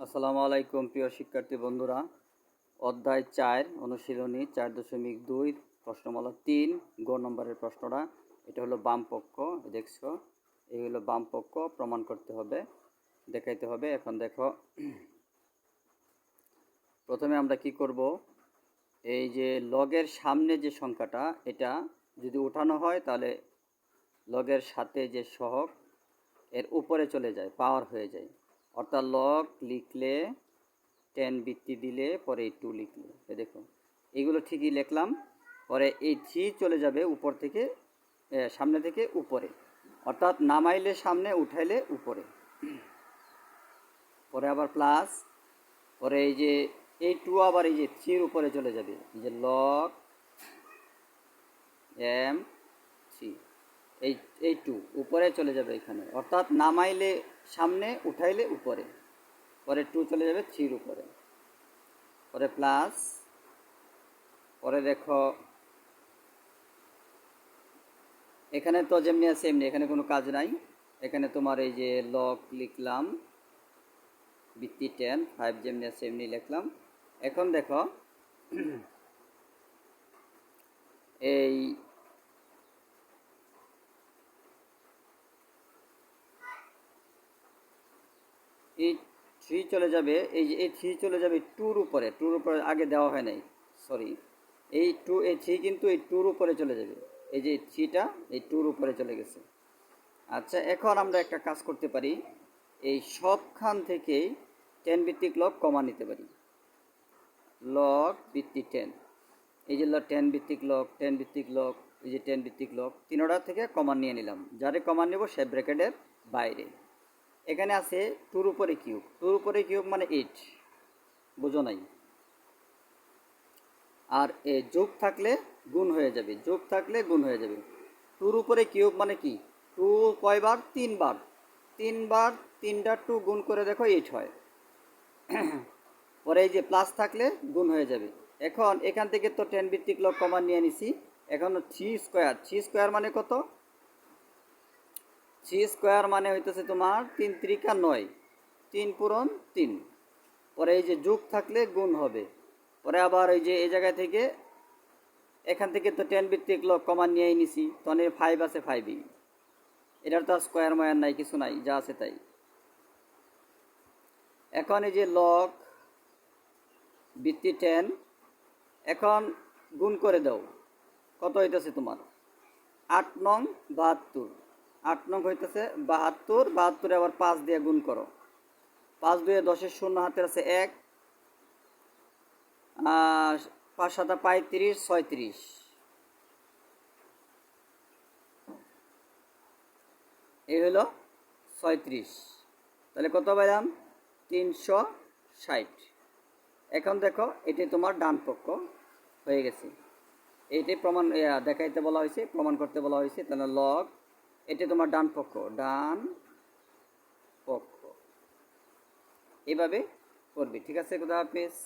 আসসালামু আলাইকুম, প্রিয় শিক্ষার্থী বন্ধুরা। অধ্যায় চার, অনুশীলনী চার দশমিক দুই, প্রশ্নমালা তিন গ নম্বরের প্রশ্নটা। এটা হলো বাম পক্ষ দেখছ? এই হলো বাম পক্ষ প্রমাণ করতে হবে, দেখাইতে হবে। এখন দেখো, প্রথমে আমরা কি করব? এই যে লগের সামনে যে সংখ্যাটা, এটা যদি উঠানো হয়, তাহলে লগের সাথে যে সহগ, এর উপরে চলে যায়, পাওয়ার হয়ে যায়। অর্থাৎ লক লিখলে টেন বৃত্তি দিলে পরে এই টু লিখলে দেখো এইগুলো ঠিকই লিখলাম, পরে এই থ্রি চলে যাবে উপর থেকে সামনে থেকে উপরে। অর্থাৎ নামাইলে সামনে, উঠাইলে উপরে। পরে আবার প্লাস পরে এই যে, এই টু আবার এই যে থ্রির উপরে চলে যাবে। এই যে লক এম থ্রি এই এই টু উপরে চলে যাবে এখানে। অর্থাৎ নামাইলে সামনে, উঠাইলে উপরে। পরে টু চলে যাবে থ্রির উপরে। পরে প্লাস পরে দেখো এখানে তো যেমনি আছে এমনি, এখানে কোনো কাজ নাই। এখানে তোমার এই যে লক লিখলাম, বৃত্তি টেন ফাইভ যেমনি আছে এমনি লিখলাম। এখন দেখো, এই এই থ্রি চলে যাবে, এই যে এই থ্রি চলে যাবে টুর উপরে টুর উপরে আগে দেওয়া হয় নাই সরি এই টু এই থ্রি কিন্তু এই টুর উপরে চলে যাবে, এই যে থ্রিটা এই টুর উপরে চলে গেছে। আচ্ছা এখন আমরা একটা কাজ করতে পারি, এই সবখান থেকেই টেন ভিত্তিক লগ কমা নিতে পারি। লগ ভিত্তি টেন এই যে টেন ভিত্তিক লগ টেন ভিত্তিক লগ এই যে টেন ভিত্তিক লগ তিনোটা থেকে কমান নিয়ে নিলাম। যারে কমান নেব সে ব্র্যাকেটের বাইরে। এখানে আছে টুর উপরে কিউব। টুর উপরে কিউব মানে এইট বুঝো নাই? আর এ যোগ থাকলে গুণ হয়ে যাবে। যোগ থাকলে গুণ হয়ে যাবে। টুর উপরে কিউব মানে কি? টু কয়বার? তিনবার। তিনবার তিনটা টু গুণ করে দেখো এইট হয়। পরে এই যে প্লাস থাকলে গুণ হয়ে যাবে। এখন এখান থেকে তো টেন ভিত্তিক লগ কমান নিয়ে নিছি। এখন থ্রি স্কোয়ার। থ্রি স্কোয়ার মানে কত? থ্রি স্কোয়ার মানে হইতেছে তোমার তিন ত্রিকা নয়। তিন পূরণ তিন। পরে এই যে যোগ থাকলে গুণ হবে। পরে আবার এই যে এই জায়গা থেকে এখান থেকে তো টেন ভিত্তিক লগ কমান নিয়েই নিছি। তখন ফাইভ আছে ফাইভই এটার তো আর স্কোয়ার মায়ার নাই, কিছু নাই, যা আছে তাই। এখন এই যে লগ বৃত্তি টেন এখন গুণ করে দাও। কত হইতেছে তোমার? আট নং বাহাত্তর। আট নং হইতেছে বাহাত্তর, বাহাত্তরে আবার পাঁচ দিয়ে গুণ করো। পাঁচ দুয়ে দশের শূন্য হাতের আছে এক পাঁচ সাতা পঁয়ত্রিশ, ছয়ত্রিশ। এই হলো ছয়ত্রিশ। তাহলে কত পাইলাম? তিনশো ষাট। এখন দেখো, এটি তোমার ডান পক্ষ হয়ে গেছে। এইটাই প্রমাণ দেখাইতে বলা হয়েছে, প্রমাণ করতে বলা হয়েছে। তাহলে লগ এটি তোমার ডান পক্ষ ডান পক্ষ। এভাবে করবে ঠিক আছে খুদা হাফিজ?